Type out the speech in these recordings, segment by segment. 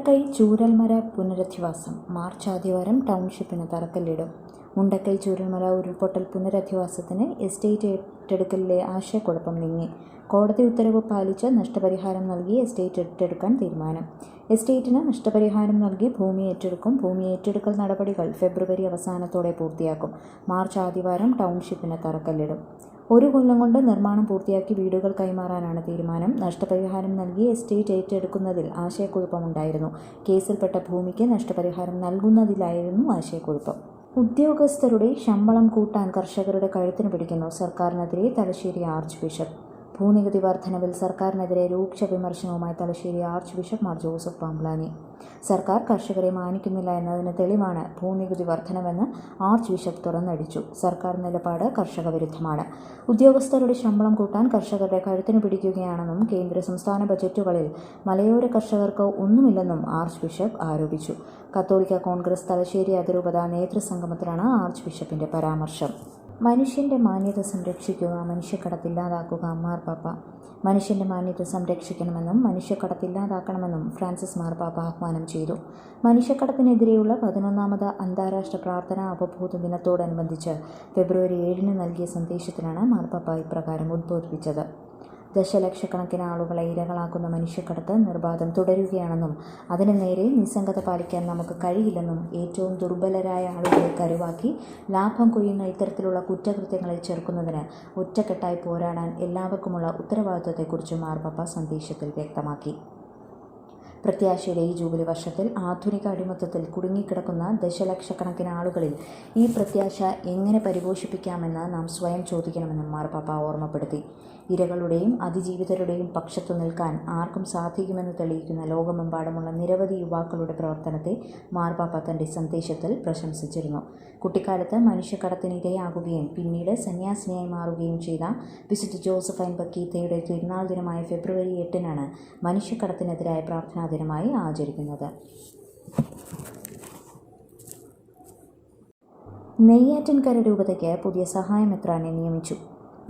മുണ്ടക്കൈ ചൂരൽമല പുനരധിവാസം. മാർച്ച് ആദ്യവാരം ടൗൺഷിപ്പിന് തറക്കല്ലിടും. മുണ്ടക്കൈ ചൂരൽമല ഉരുൾപൊട്ടൽ പുനരധിവാസത്തിന് എസ്റ്റേറ്റ് ഏറ്റെടുക്കലിലെ ആശയക്കുഴപ്പം നീങ്ങി. കോടതി ഉത്തരവ് പാലിച്ച് നഷ്ടപരിഹാരം നൽകി എസ്റ്റേറ്റ് ഏറ്റെടുക്കാൻ തീരുമാനം. എസ്റ്റേറ്റിന് നഷ്ടപരിഹാരം നൽകി ഭൂമി ഏറ്റെടുക്കും. ഭൂമി ഏറ്റെടുക്കൽ നടപടികൾ ഫെബ്രുവരി അവസാനത്തോടെ പൂർത്തിയാക്കും. മാർച്ച് ആദ്യവാരം ടൗൺഷിപ്പിന് തറക്കല്ലിടും. ഒരു കൊല്ലം കൊണ്ട് നിർമ്മാണം പൂർത്തിയാക്കി വീടുകൾ കൈമാറാനാണ് തീരുമാനം. നഷ്ടപരിഹാരം നൽകി എസ്റ്റേറ്റ് ഏറ്റെടുക്കുന്നതിൽ ആശയക്കുഴപ്പമുണ്ടായിരുന്നു. കേസിൽപ്പെട്ട ഭൂമിക്ക് നഷ്ടപരിഹാരം നൽകുന്നതിലായിരുന്നു ആശയക്കുഴപ്പം. ഉദ്യോഗസ്ഥരുടെ ശമ്പളം കൂട്ടാൻ കർഷകരുടെ കഴുത്തിന് പിടിക്കുന്നു. സർക്കാരിനെതിരെ തലശ്ശേരി ആർച്ച് ബിഷപ്പ് ഭൂനികുതി വർധനവിൽ സർക്കാരിനെതിരെ രൂക്ഷ വിമർശനവുമായി Thalassery archbishop Mar Joseph Pamplany സർക്കാർ കർഷകരെ മാനിക്കുന്നില്ല എന്നതിന് തെളിവാണ് ഭൂനികുതി വർധനവെന്ന് ആർച്ച് ബിഷപ്പ് തുറന്നടിച്ചു. സർക്കാർ നിലപാട് കർഷക വിരുദ്ധമാണ് ഉദ്യോഗസ്ഥരുടെ ശമ്പളം കൂട്ടാൻ കർഷകരുടെ കഴുത്തിന് പിടിക്കുകയാണെന്നും കേന്ദ്ര സംസ്ഥാന ബജറ്റുകളിൽ മലയോര കർഷകർക്ക് ഒന്നുമില്ലെന്നും ആർച്ച് ബിഷപ്പ് ആരോപിച്ചു. കത്തോലിക്ക കോൺഗ്രസ് തലശ്ശേരി അതിരൂപത നേതൃസംഗമത്തിലാണ് ആർച്ച് ബിഷപ്പിന്റെ പരാമർശം. മനുഷ്യന്റെ മാന്യത സംരക്ഷിക്കുക മനുഷ്യക്കടത്തില്ലാതാക്കുക മാർപ്പാപ്പ മനുഷ്യന്റെ മാന്യത സംരക്ഷിക്കണമെന്നും മനുഷ്യക്കടത്തില്ലാതാക്കണമെന്നും ഫ്രാൻസിസ് മാർപ്പാപ്പ ആഹ്വാനം ചെയ്തു. മനുഷ്യക്കടത്തിനെതിരെയുള്ള പതിനൊന്നാമത് അന്താരാഷ്ട്ര പ്രാർത്ഥനാ അവബോധ ദിനത്തോടനുബന്ധിച്ച് ഫെബ്രുവരി ഏഴിന് നൽകിയ സന്ദേശത്തിലാണ് മാർപ്പാപ്പ ഇപ്രകാരം ഉദ്ബോധിപ്പിച്ചത്. ദശലക്ഷക്കണക്കിന് ആളുകളെ ഇരകളാക്കുന്ന മനുഷ്യക്കടത്ത് നിർബാധം തുടരുകയാണെന്നും അതിനു നേരെ നിസ്സംഗത പാലിക്കാൻ നമുക്ക് കഴിയില്ലെന്നും ഏറ്റവും ദുർബലരായ ആളുകളെ കരുവാക്കി ലാഭം കൊയ്യുന്ന ഇത്തരത്തിലുള്ള കുറ്റകൃത്യങ്ങളെ ചെറുക്കുന്നതിന് ഒറ്റക്കെട്ടായി പോരാടാൻ എല്ലാവർക്കുമുള്ള ഉത്തരവാദിത്വത്തെക്കുറിച്ചും മാർപ്പാപ്പ സന്ദേശത്തിൽ വ്യക്തമാക്കി. പ്രത്യാശയുടെ ഈ ജൂബിലി വർഷത്തിൽ ആധുനിക അടിമത്തത്തിൽ കുടുങ്ങിക്കിടക്കുന്ന ദശലക്ഷക്കണക്കിന് ആളുകളിൽ ഈ പ്രത്യാശ എങ്ങനെ പരിപോഷിപ്പിക്കാമെന്ന് നാം സ്വയം ചോദിക്കണമെന്നും മാർപ്പാപ്പ ഓർമ്മപ്പെടുത്തി. ഇരകളുടെയും അതിജീവിതരുടെയും പക്ഷത്തു നിൽക്കാൻ ആർക്കും സാധിക്കുമെന്ന് തെളിയിക്കുന്ന ലോകമെമ്പാടുമുള്ള നിരവധി യുവാക്കളുടെ പ്രവർത്തനത്തെ മാർപ്പാപ്പ തന്റെ സന്ദേശത്തിൽ പ്രശംസിച്ചിരുന്നു. കുട്ടിക്കാലത്ത് മനുഷ്യക്കടത്തിന് ഇരയാകുകയും പിന്നീട് സന്യാസിനിയായി മാറുകയും ചെയ്ത വിശുദ്ധ ജോസഫൈൻ ബക്കീത്തയുടെ തിരുനാൾ ദിനമായ ഫെബ്രുവരി എട്ടിനാണ് മനുഷ്യക്കടത്തിനെതിരായ പ്രാർത്ഥനാ ദിനമായി ആചരിക്കുന്നത്. നെയ്യാറ്റിൻകര രൂപതയ്ക്ക് പുതിയ സഹായ മെത്രാനെ നിയമിച്ചു.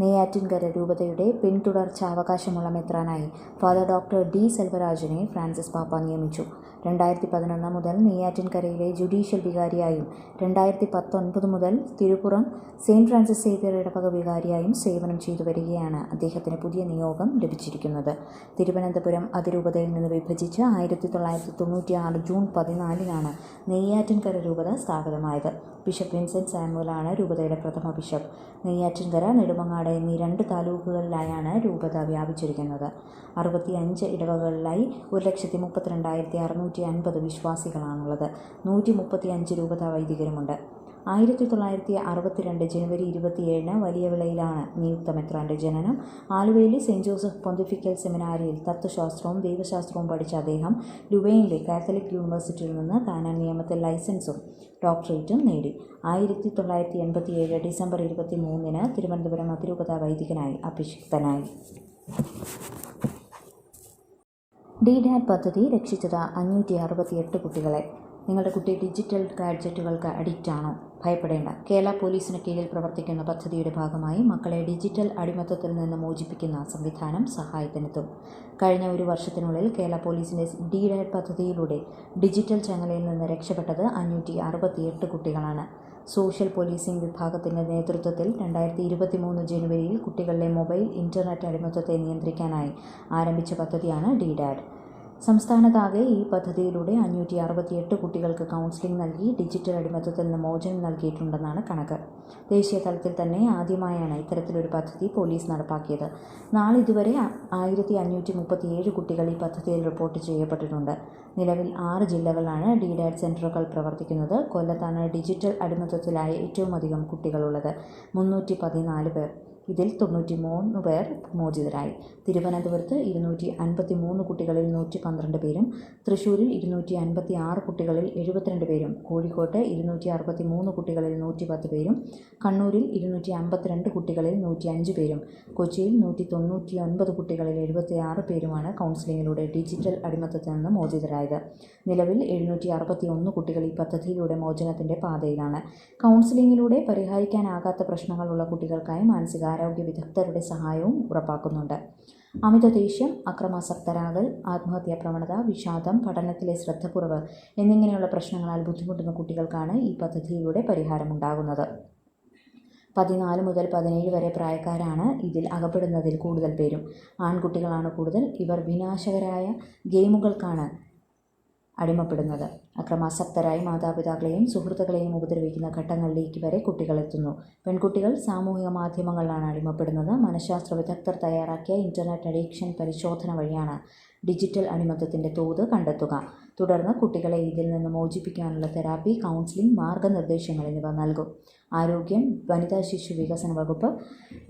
നെയ്യാറ്റിൻകര രൂപതയുടെ പിന്തുടർച്ച അവകാശമുള്ള മെത്രാനായി ഫാദർ ഡോക്ടർ ഡി സെൽവരാജിനെ ഫ്രാൻസിസ് പാപ്പ നിയമിച്ചു. രണ്ടായിരത്തി പതിനൊന്ന് മുതൽ നെയ്യാറ്റിൻകരയിലെ ജുഡീഷ്യൽ വികാരിയായും രണ്ടായിരത്തി പത്തൊൻപത് മുതൽ തിരുപ്പുറം സെയിന്റ് ഫ്രാൻസിസ് സേവ്യർ ഇടവക വികാരിയായും സേവനം ചെയ്തു വരികയാണ് അദ്ദേഹത്തിന് പുതിയ നിയോഗം ലഭിച്ചിരിക്കുന്നത്. തിരുവനന്തപുരം അതിരൂപതയിൽ നിന്ന് വിഭജിച്ച് ആയിരത്തി തൊള്ളായിരത്തി തൊണ്ണൂറ്റി ആറ് ജൂൺ പതിനാലിനാണ് നെയ്യാറ്റിൻകര രൂപത സ്ഥാപിതമായത്. ബിഷപ്പ് വിൻസെന്റ് സാമുവലാണ് രൂപതയുടെ പ്രഥമ ബിഷപ്പ്. നെയ്യാറ്റിൻകര നെടുമങ്ങാട് എന്നീ രണ്ട് താലൂക്കുകളിലായാണ് രൂപത വ്യാപിച്ചിരിക്കുന്നത്. അറുപത്തി അഞ്ച് ഇടവകളിലായി ഒരു ലക്ഷത്തി മുപ്പത്തിരണ്ടായിരത്തി അറുന്നൂറ്റി അൻപത് വിശ്വാസികളാണുള്ളത്. നൂറ്റി മുപ്പത്തി അഞ്ച് രൂപത വൈദികരുമുണ്ട്. ആയിരത്തി തൊള്ളായിരത്തി അറുപത്തിരണ്ട് ജനുവരി ഇരുപത്തിയേഴിന് വലിയ വിളയിലാണ് നിയുക്ത മെത്രാന്റെ ജനനം. ആലുവയിലെ സെന്റ് ജോസഫ് പൊന്തിഫിക്കൽ സെമിനാരിയിൽ തത്വശാസ്ത്രവും ദൈവശാസ്ത്രവും പഠിച്ച അദ്ദേഹം ലുവൈനിലെ കാത്തലിക് യൂണിവേഴ്സിറ്റിയിൽ നിന്ന് കാനൻ നിയമത്തിൽ ലൈസൻസും ഡോക്ടറേറ്റും നേടി. ആയിരത്തി തൊള്ളായിരത്തി എൺപത്തിയേഴ് ഡിസംബർ ഇരുപത്തി മൂന്നിന് തിരുവനന്തപുരം അതിരൂപത വൈദികനായി അഭിഷിക്തനായി. ഡി ഡാറ്റ് പദ്ധതി രക്ഷിച്ചത് അഞ്ഞൂറ്റി അറുപത്തിയെട്ട് കുട്ടികളെ. നിങ്ങളുടെ കുട്ടി ഡിജിറ്റൽ ഗാഡ്ജറ്റുകൾക്ക് അഡിക്റ്റ് ആണോ ഭയപ്പെടേണ്ട. കേരള പോലീസിന് കീഴിൽ പ്രവർത്തിക്കുന്ന പദ്ധതിയുടെ ഭാഗമായി മക്കളെ ഡിജിറ്റൽ അടിമത്തത്തിൽ നിന്ന് മോചിപ്പിക്കുന്ന സംവിധാനം സഹായത്തിനെത്തും. കഴിഞ്ഞ ഒരു വർഷത്തിനുള്ളിൽ കേരള പോലീസിന്റെ ഡി ഡാറ്റ് പദ്ധതിയിലൂടെ ഡിജിറ്റൽ ചങ്ങലയിൽ നിന്ന് രക്ഷപ്പെട്ടത് അഞ്ഞൂറ്റി കുട്ടികളാണ്. സോഷ്യൽ പോലീസിംഗ് വിഭാഗത്തിന്റെ നേതൃത്വത്തിൽ രണ്ടായിരത്തി ഇരുപത്തി മൂന്ന് ജനുവരിയിൽ കുട്ടികളിലെ മൊബൈൽ ഇന്റർനെറ്റ് അടിമത്തത്തെ നിയന്ത്രിക്കാനായി ആരംഭിച്ച പദ്ധതിയാണ് ഡി ഡാഡ്. സംസ്ഥാനത്താകെ ഈ പദ്ധതിയിലൂടെ അഞ്ഞൂറ്റി അറുപത്തിയെട്ട് കുട്ടികൾക്ക് കൗൺസിലിംഗ് നൽകി ഡിജിറ്റൽ അടിമത്തത്തിൽ നിന്ന് മോചനം നൽകിയിട്ടുണ്ടെന്നാണ് കണക്ക്. ദേശീയ തലത്തിൽ തന്നെ ആദ്യമായാണ് ഇത്തരത്തിലൊരു പദ്ധതി പോലീസ് നടപ്പാക്കിയത്. നാളിതുവരെ ആയിരത്തി അഞ്ഞൂറ്റി മുപ്പത്തിയേഴ് കുട്ടികൾ ഈ പദ്ധതിയിൽ റിപ്പോർട്ട് ചെയ്യപ്പെട്ടിട്ടുണ്ട്. നിലവിൽ ആറ് ജില്ലകളിലാണ് ഡിഡാറ്റ് സെന്ററുകൾ പ്രവർത്തിക്കുന്നത്. കൊല്ലത്താണ് ഡിജിറ്റൽ അടിമത്തത്തിലായ ഏറ്റവും അധികം കുട്ടികളുള്ളത്. മുന്നൂറ്റി പതിനാല് പേർ. ഇതിൽ തൊണ്ണൂറ്റി മൂന്ന് പേർ മോചിതരായി. തിരുവനന്തപുരത്ത് ഇരുന്നൂറ്റി അൻപത്തി മൂന്ന് കുട്ടികളിൽ നൂറ്റി പന്ത്രണ്ട് പേരും തൃശ്ശൂരിൽ ഇരുന്നൂറ്റി അൻപത്തി ആറ് കുട്ടികളിൽ എഴുപത്തിരണ്ട് പേരും കോഴിക്കോട്ട് ഇരുന്നൂറ്റി അറുപത്തി മൂന്ന് കുട്ടികളിൽ നൂറ്റി പത്ത് പേരും കണ്ണൂരിൽ ഇരുന്നൂറ്റി അമ്പത്തിരണ്ട് കുട്ടികളിൽ നൂറ്റി അഞ്ച് പേരും കൊച്ചിയിൽ നൂറ്റി തൊണ്ണൂറ്റി ഒൻപത് കുട്ടികളിൽ എഴുപത്തി ആറ് പേരുമാണ് കൗൺസിലിങ്ങിലൂടെ ഡിജിറ്റൽ അടിമത്തത്തിൽ നിന്ന് മോചിതരായത്. നിലവിൽ എഴുന്നൂറ്റി അറുപത്തി ഒന്ന് കുട്ടികൾ ഈ പദ്ധതിയിലൂടെ മോചനത്തിന്റെ പാതയിലാണ്. കൗൺസിലിങ്ങിലൂടെ പരിഹരിക്കാനാകാത്ത പ്രശ്നങ്ങളുള്ള കുട്ടികൾക്കായി മാനസികാരോഗ്യ വിദഗ്ധരുടെ സഹായവും ഉറപ്പാക്കുന്നുണ്ട്. അമിത ദേഷ്യം അക്രമാസക്തരാകൽ ആത്മഹത്യാ പ്രവണത വിഷാദം പഠനത്തിലെ ശ്രദ്ധക്കുറവ് എന്നിങ്ങനെയുള്ള പ്രശ്നങ്ങളാൽ ബുദ്ധിമുട്ടുന്ന കുട്ടികൾക്കാണ് ഈ പദ്ധതിയിലൂടെ പരിഹാരമുണ്ടാകുന്നത്. പതിനാല് മുതൽ പതിനേഴ് വരെ പ്രായക്കാരാണ് ഇതിൽ അകപ്പെടുന്നതിൽ കൂടുതൽ പേരും. ആൺകുട്ടികളാണ് കൂടുതൽ. ഇവർ വിനാശകരായ ഗെയിമുകൾക്കാണ് അടിമപ്പെടുന്നത്. അക്രമാസക്തരായി മാതാപിതാക്കളെയും സുഹൃത്തുക്കളെയും ഉപദ്രവിക്കുന്ന ഘട്ടങ്ങളിലേക്ക് വരെ കുട്ടികൾ എത്തുന്നു. പെൺകുട്ടികൾ സാമൂഹിക മാധ്യമങ്ങളിലാണ് അടിമപ്പെടുന്നത്. മനഃശാസ്ത്ര വിദഗ്ധർ തയ്യാറാക്കിയ ഇന്റർനെറ്റ് അഡിക്ഷൻ പരിശോധന വഴിയാണ്. ഡിജിറ്റൽ അടിമത്തത്തിന്റെ തോത് കണ്ടെത്തുക. തുടർന്ന് കുട്ടികളെ ഇതിൽ നിന്ന് മോചിപ്പിക്കാനുള്ള തെറാപ്പി കൗൺസിലിംഗ് മാർഗനിർദ്ദേശങ്ങൾ എന്നിവ നൽകും. ആരോഗ്യം വനിതാ ശിശു വികസന വകുപ്പ്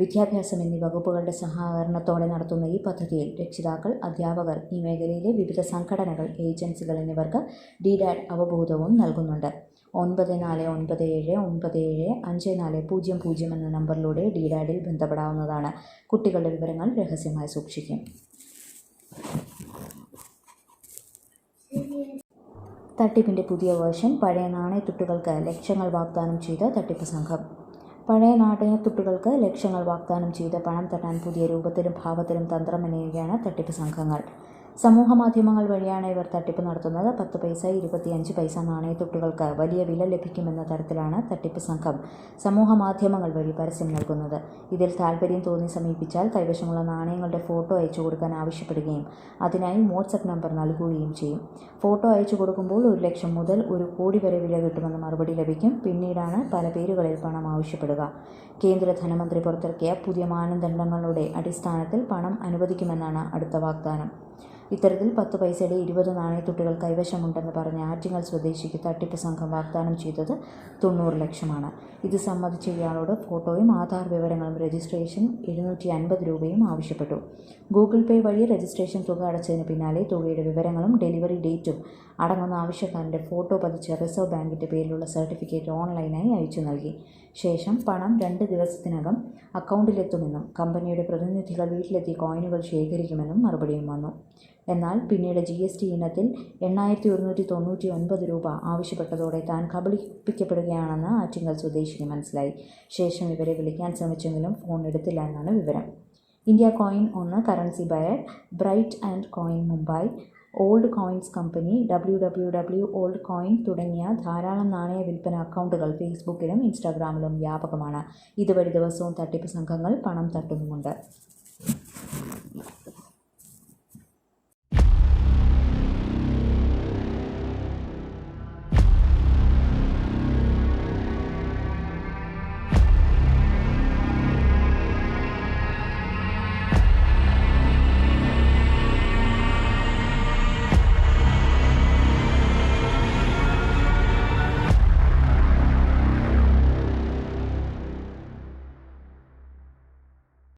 വിദ്യാഭ്യാസം എന്നീ വകുപ്പുകളുടെ സഹകരണത്തോടെ നടത്തുന്ന ഈ പദ്ധതിയിൽ രക്ഷിതാക്കൾ അധ്യാപകർ ഈ മേഖലയിലെ വിവിധ സംഘടനകൾ ഏജൻസികൾ എന്നിവർക്ക് ഡിഡാഡ് അവബോധവും നൽകുന്നുണ്ട്. ഒൻപത് നാല് ഒൻപത് ഏഴ് ഒൻപത് ഏഴ് അഞ്ച് നാല് പൂജ്യം പൂജ്യം എന്ന നമ്പറിലൂടെ ഡിഡാഡിൽ ബന്ധപ്പെടാവുന്നതാണ്. കുട്ടികളുടെ വിവരങ്ങൾ രഹസ്യമായി സൂക്ഷിക്കും. തട്ടിപ്പിന്റെ പുതിയ വേർഷൻ പഴയ നാണയത്തുട്ടുകൾക്ക് ലക്ഷങ്ങൾ വാഗ്ദാനം ചെയ്ത തട്ടിപ്പ് സംഘം. പഴയ നാണയത്തുട്ടുകൾക്ക് ലക്ഷങ്ങൾ വാഗ്ദാനം ചെയ്ത് പണം തട്ടാൻ പുതിയ രൂപത്തിലും ഭാവത്തിലും തന്ത്രമെനയുകയാണ് തട്ടിപ്പ് സംഘങ്ങൾ. സമൂഹ മാധ്യമങ്ങൾ വഴിയാണ് ഇവർ തട്ടിപ്പ് നടത്തുന്നത്. പത്ത് പൈസ ഇരുപത്തിയഞ്ച് പൈസ നാണയത്തുട്ടുകൾക്ക് വലിയ വില ലഭിക്കുമെന്ന തരത്തിലാണ് തട്ടിപ്പ് സംഘം സമൂഹ മാധ്യമങ്ങൾ വഴി പരസ്യം നൽകുന്നത്. ഇതിൽ താൽപ്പര്യം തോന്നി സമീപിച്ചാൽ കൈവശമുള്ള നാണയങ്ങളുടെ ഫോട്ടോ അയച്ചു കൊടുക്കാൻ ആവശ്യപ്പെടുകയും അതിനായി വാട്സപ്പ് നമ്പർ നൽകുകയും ചെയ്യും. ഫോട്ടോ അയച്ചു കൊടുക്കുമ്പോൾ ഒരു ലക്ഷം മുതൽ ഒരു കോടി വരെ വില കിട്ടുമെന്ന് മറുപടി ലഭിക്കും. പിന്നീടാണ് പല പേരുകളിൽ പണം ആവശ്യപ്പെടുക. കേന്ദ്ര ധനമന്ത്രി പുറത്തിറക്കിയ പുതിയ മാനദണ്ഡങ്ങളുടെ അടിസ്ഥാനത്തിൽ പണം അനുവദിക്കുമെന്നാണ് അടുത്ത വാഗ്ദാനം. ഇത്തരത്തിൽ പത്ത് പൈസയുടെ ഇരുപത് നാണയത്തുട്ടുകൾ കൈവശമുണ്ടെന്ന് പറഞ്ഞ് ആറ്റിങ്ങൽ സ്വദേശിക്ക് തട്ടിപ്പ് സംഘം വാഗ്ദാനം ചെയ്തത് തൊണ്ണൂറ് ലക്ഷമാണ്. ഇത് സംബന്ധിച്ച് ഇയാളോട് ഫോട്ടോയും ആധാർ വിവരങ്ങളും രജിസ്ട്രേഷൻ എഴുന്നൂറ്റി അൻപത് രൂപയും ആവശ്യപ്പെട്ടു. ഗൂഗിൾ പേ വഴി രജിസ്ട്രേഷൻ തുക അടച്ചതിന് പിന്നാലെ തുകയുടെ വിവരങ്ങളും ഡെലിവറി ഡേറ്റും അടങ്ങുന്ന ആവശ്യക്കാരന്റെ ഫോട്ടോ പതിച്ച റിസർവ് ബാങ്കിന്റെ പേരിലുള്ള സർട്ടിഫിക്കറ്റ് ഓൺലൈനായി അയച്ചു നൽകി. ശേഷം പണം രണ്ട് ദിവസത്തിനകം അക്കൗണ്ടിലെത്തുമെന്നും കമ്പനിയുടെ പ്രതിനിധികൾ വീട്ടിലെത്തി കോയിനുകൾ ശേഖരിക്കുമെന്നും മറുപടിയും വന്നു. എന്നാൽ പിന്നീട് ജി എസ് ടി ഇനത്തിൽ എണ്ണായിരത്തി ഒരുന്നൂറ്റി തൊണ്ണൂറ്റി ഒൻപത് രൂപ ആവശ്യപ്പെട്ടതോടെ താൻ കബളിപ്പിക്കപ്പെടുകയാണെന്ന് ആറ്റിങ്ങൽ സ്വദേശിക്ക് മനസ്സിലായി. ശേഷം ഇവരെ വിളിക്കാൻ ശ്രമിച്ചെങ്കിലും ഫോൺ എടുത്തില്ല എന്നാണ് വിവരം. ഇന്ത്യ കോയിൻ ഒന്ന് currency buyer bright and coin Mumbai old coins company W W W old coin തുടങ്ങിയ ധാരാളം നാണയ വിൽപ്പന അക്കൗണ്ടുകൾ ഫേസ്ബുക്കിലും ഇൻസ്റ്റാഗ്രാമിലും വ്യാപകമാണ്. ഇതുവഴി ദിവസവും തട്ടിപ്പ് സംഘങ്ങൾ പണം തട്ടുന്നുമുണ്ട്.